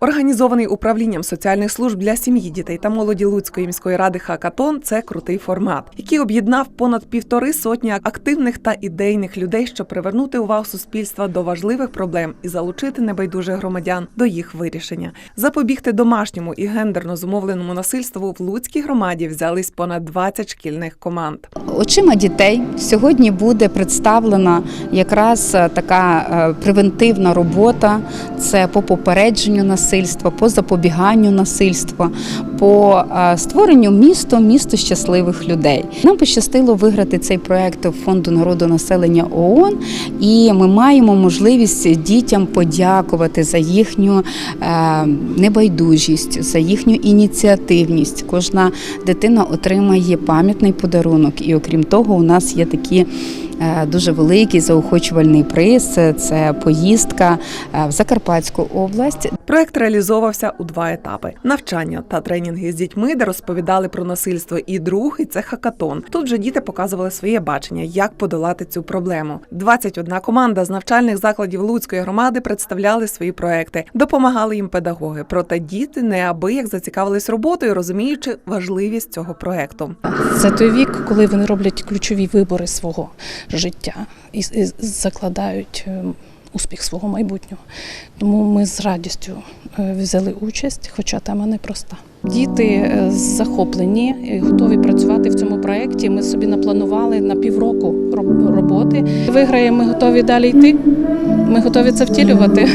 Організований управлінням соціальних служб для сім'ї, дітей та молоді Луцької міської ради Хакатон це крутий формат, який об'єднав понад півтори сотні активних та ідейних людей, щоб привернути увагу суспільства до важливих проблем і залучити небайдужих громадян до їх вирішення. Запобігти домашньому і гендерно зумовленому насильству в Луцькій громаді взялись понад 20 шкільних команд. Очима дітей сьогодні буде представлена якраз е, така е, превентивна робота. Це по попередженню насильства, по запобіганню насильства, по е, створенню місто, місто щасливих людей. Нам пощастило виграти цей проект фонду народу населення ООН, і ми маємо можливість дітям подякувати за їхню е, небайдужість, за їхню ініціативність. Кожна дитина отримає пам'ятний подарунок. І окрім того, у нас є такі. Е, Дуже великий заохочувальний приз це поїздка е, в Закарпатську область. Проект реалізовувався у два етапи: навчання та тренінги з дітьми, де розповідали про насильство. І другий це хакатон. Тут же діти показували своє бачення, як подолати цю проблему. 21 команда з навчальних закладів Луцької громади представляли свої проекти, допомагали їм педагоги. Проте діти неабияк зацікавились роботою, розуміючи важливість цього проекту. Це той вік, коли вони роблять ключові вибори свого життя і, закладають е, успіх свого майбутнього. Тому ми з радістю е, взяли участь, хоча тема непроста. Діти е, захоплені готові працювати в цьому проєкті. Ми собі напланували на півроку роботи. Виграємо, ми готові далі йти. Ми готові це втілювати.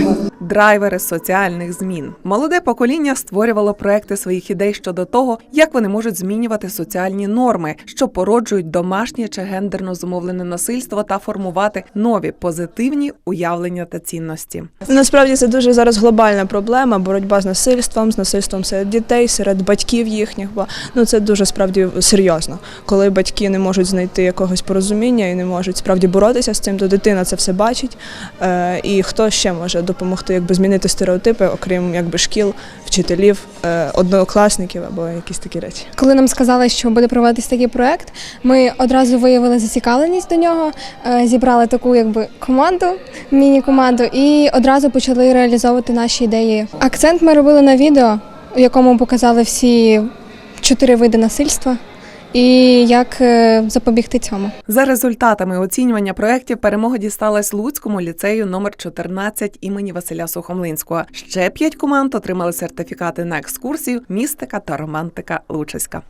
Драйвери соціальних змін. Молоде покоління створювало проекти своїх ідей щодо того, як вони можуть змінювати соціальні норми, що породжують домашнє чи гендерно зумовлене насильство та формувати нові позитивні уявлення та цінності. Насправді це дуже зараз глобальна проблема, боротьба з насильством, з насильством серед дітей, серед батьків їхніх. Бо ну це дуже справді серйозно. Коли батьки не можуть знайти якогось порозуміння і не можуть справді боротися з цим, то дитина це все бачить. Е, і хто ще може допомогти, якби змінити стереотипи, окрім якби шкіл, вчителів, е, однокласників або якісь такі речі. Коли нам сказали, що буде проводитись такий проект, ми одразу виявили зацікавленість до нього, е, зібрали таку якби команду, міні-команду, і одразу почали реалізовувати наші ідеї. Акцент ми робили на відео, у якому показали всі чотири види насильства і як е, запобігти цьому. За результатами оцінювання проєктів перемога дісталась Луцькому ліцею номер 14 імені Василя Сухомлинського. Ще п'ять команд отримали сертифікати на екскурсію, містика та романтика Лучиська.